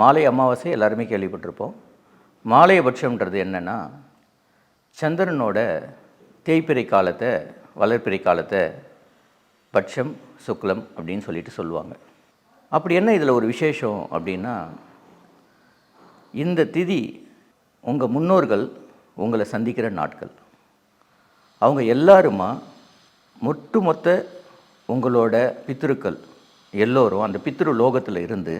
மாலை அமாவாசை எல்லாருமே கேள்விப்பட்டிருப்போம். மாலையபட்சம்ன்றது என்னென்னா சந்திரனோட தேய்பிறை காலத்தை வளர்ப்பிறை காலத்தை பட்சம் சுக்லம் அப்படின்னு சொல்லிட்டு சொல்லுவாங்க. அப்படி என்ன இதில் ஒரு விசேஷம் அப்படின்னா இந்த திதி உங்கள் முன்னோர்கள் உங்களை சந்திக்கிற நாட்கள். அவங்க எல்லாருமா ஒட்டுமொத்த உங்களோட பித்திருக்கள் எல்லோரும் அந்த பித்ரு லோகத்தில் இருந்து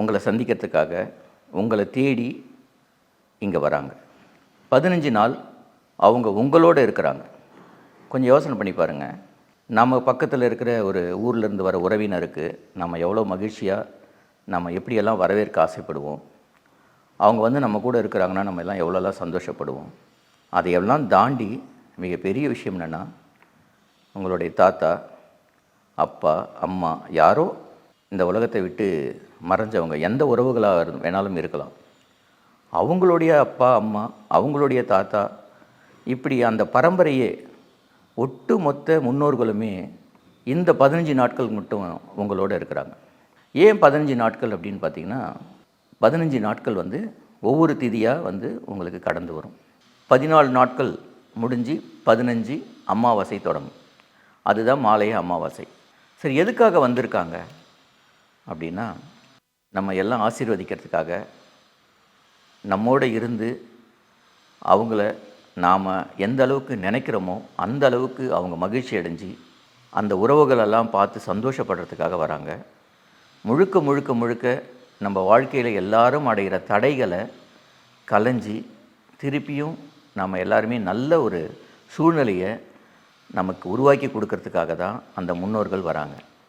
உங்களை சந்திக்கிறதுக்காக உங்களை தேடி இங்கே வராங்க. பதினஞ்சு நாள் அவங்க உங்களோட இருக்கிறாங்க. கொஞ்சம் யோசனை பண்ணி பாருங்கள் நம்ம பக்கத்தில் இருக்கிற ஒரு ஊர்லேருந்து வர உறவினருக்கு நம்ம எவ்வளோ மகிழ்ச்சியாக நம்ம எப்படியெல்லாம் வரவேற்க ஆசைப்படுவோம். அவங்க வந்து நம்ம கூட இருக்கிறாங்கன்னா நம்ம எல்லாம் எவ்வளோலாம் சந்தோஷப்படுவோம். அதையெல்லாம் தாண்டி மிகப்பெரிய விஷயம் என்னென்னா உங்களுடைய தாத்தா அப்பா அம்மா யாரோ இந்த உலகத்தை விட்டு மறைஞ்சவங்க எந்த உறவுகளாக வேணாலும் இருக்கலாம். அவங்களுடைய அப்பா அம்மா அவங்களுடைய தாத்தா இப்படி அந்த பரம்பரையே ஒட்டு மொத்த முன்னோர்களுமே இந்த பதினஞ்சு நாட்கள் மட்டும் உங்களோட இருக்கிறாங்க. ஏன் பதினஞ்சு நாட்கள் அப்படின்னு பார்த்தீங்கன்னா பதினஞ்சு நாட்கள் வந்து ஒவ்வொரு திதியாக வந்து உங்களுக்கு கடந்து வரும். பதினாலு நாட்கள் முடிஞ்சு பதினஞ்சு அமாவாசை தொடங்கும். அதுதான் மாலைய அமாவாசை. சரி எதுக்காக வந்திருக்காங்க? அப்படின்னா நம்ம எல்லாம் ஆசீர்வதிக்கிறதுக்காக நம்மோட இருந்து அவங்கள நாம் எந்த அளவுக்கு நினைக்கிறோமோ அந்த அளவுக்கு அவங்க மகிழ்ச்சி அடைஞ்சு அந்த உறவுகளெல்லாம் பார்த்து சந்தோஷப்படுறதுக்காக வராங்க. முழுக்க முழுக்க முழுக்க நம்ம வாழ்க்கையில் எல்லாரும் அடைகிற தடைகளை கலைஞ்சி திருப்பியும் நம்ம எல்லாருமே நல்ல ஒரு சூழ்நிலையை நமக்கு உருவாக்கி கொடுக்கறதுக்காக தான் அந்த முன்னோர்கள் வராங்க.